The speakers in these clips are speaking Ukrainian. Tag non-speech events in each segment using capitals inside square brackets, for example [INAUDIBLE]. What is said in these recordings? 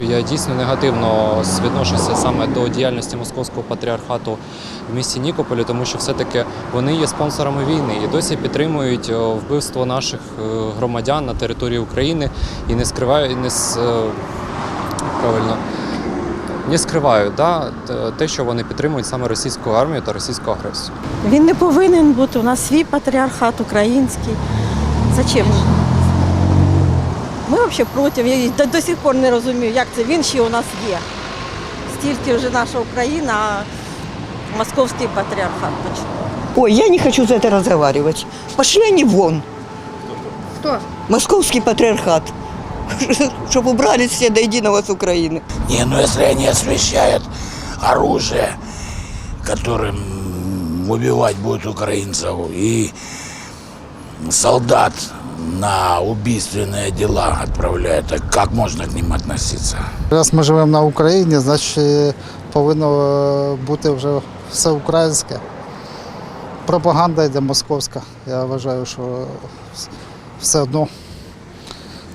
Я дійсно негативно відношуся саме до діяльності московського патріархату в місті Нікополі, тому що все-таки вони є спонсорами війни і досі підтримують е, вбивство наших е, громадян на території України і не скривають, не е, правильно. Не скривають да, те, що вони підтримують саме російську армію та російську агресію. Він не повинен бути. У нас свій патріархат український. Зачем? же? Ми взагалі проти. Я і до, до сих пор не розумію, як це він ще у нас є. Стільки вже наша Україна, а московський патріархат почав. Ой, я не хочу за это разговаривать. Пошли они вон. Кто? Московский патриархат. [LAUGHS] Чтобы убрались все до единого с Украины. Не, ну если они освещают оружие, которым убивать будут украинцев, и солдат на убийственные дела отправляют, так как можно к ним относиться? Раз ми живемо на Україні, значить е, повинно е, бути вже все українське. Пропаганда йде московська. Я вважаю, що вс- все одно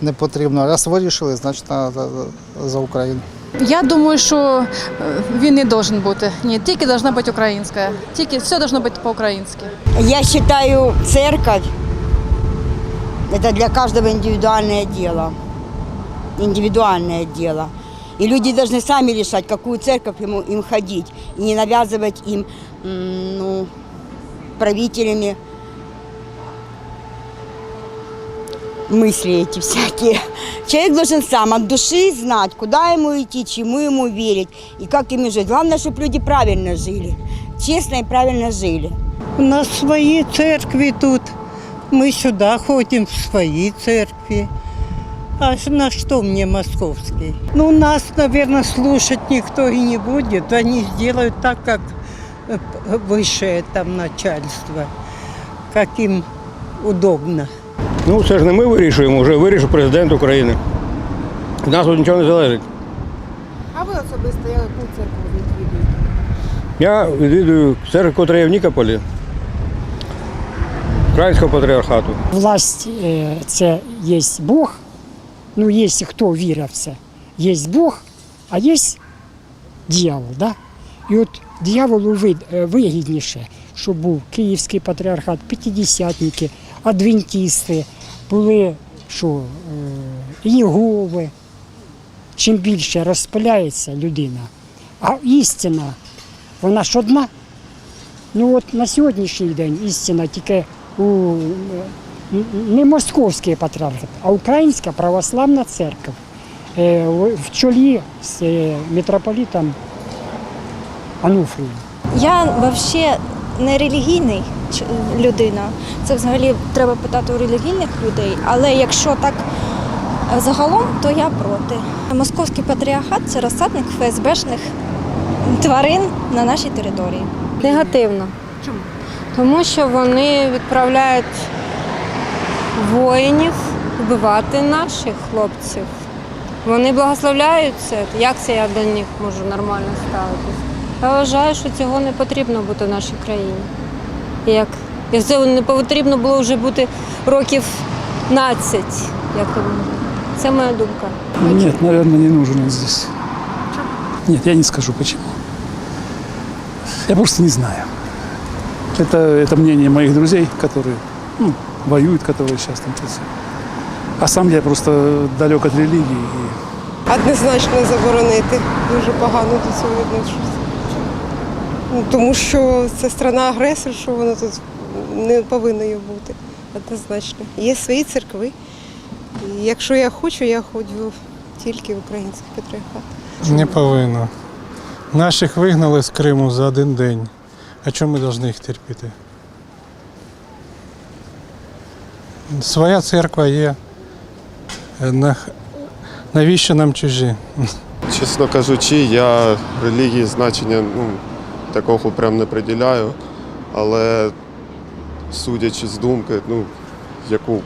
не потрібно. Раз вирішили, значить на- за, за Україну. Я думаю, що е, він не должен бути. Ні, тільки должна бути українська. Тільки все должно бути по-українськи. Я считаю, церковь это для каждого индивидуальное дело. Индивидуальное дело. И люди должны сами решать, какую церковь ему, им ходить. И не навязывать им ну, правителями мысли эти всякие. Человек должен сам от души знать, куда ему идти, чему ему верить и как ему жить. Главное, чтобы люди правильно жили, честно и правильно жили. У нас свої церкви тут. Ми сюди ходимо в свої церкви. А на что мне московский? Ну, нас, наверное, слушать никто и не будет. Они сделают так, как э, высшее там начальство, как им удобно. Ну, це ж не ми вирішуємо, вже вирішив президент України. Від нас тут нічого не залежить. А ви особисто яку церкву відвідуєте? Я відвідую церкву, яка є в Нікополі, Українського патріархату. Власть е, це є Бог. Ну, якщо хто вірив в це, є Бог, а є дьявол. Да? І от дьяволу е, вигідніше, щоб був Київський патріархат, п'ятидесятники, адвентисти, були що, е, Єгови. Чим більше розпиляється людина, а істина, вона ж одна. Ну от на сьогоднішній день істина тільки у не московський патріархат, а Українська православна церква е, в- в чолі з е, митрополітом Ануфрієм. Я взагалі не релігійний людина. Це взагалі треба питати у релігійних людей. Але якщо так е, загалом, то я проти. Московський патріархат це розсадник ФСБшних тварин на нашій території. Негативно. Чому? Тому що вони відправляють воїнів вбивати наших хлопців. Вони благословляють це. Як це я до них можу нормально ставитись? Я вважаю, що цього не потрібно бути в нашій країні. Як, це не потрібно було вже бути років 15. Як, це моя думка. Нет, наверное, не нужен он здесь. Нет, я не скажу почему. Я просто не знаю. Это, это мнение моих друзей, которые ну, воюют, которые сейчас там. то есть. А сам я просто далек от религии. и Однозначно заборонити. Дуже погано до цього відношуся. Ну, Тому що це страна-агресор, що воно тут не повинно її бути. Однозначно. Є свої церкви. І якщо я хочу, я ходжу тільки в український патріархат. Не повинно. Наших вигнали з Криму за один день. А чому ми повинні їх терпіти? Своя церква є. Е, на- Навіщо нам чужі? Чесно кажучи, я релігії значення ну, такого прям не приділяю, але судячи з думки, ну, яку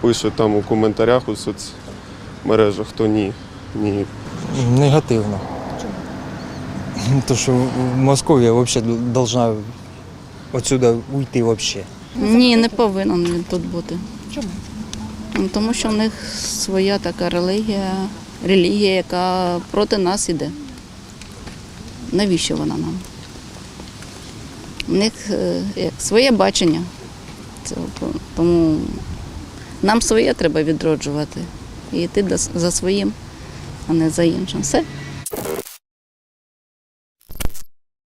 пишуть там у коментарях у соцмережах, то ні. ні. Негативно. Тому що Московія взагалі повинна отсюда уйти взагалі. Ні, не повинен він тут бути. Чому? Тому що в них своя така релігія, релігія, яка проти нас іде. Навіщо вона нам? У них е, як, своє бачення. цього. Тому нам своє треба відроджувати і йти за своїм, а не за іншим. Все.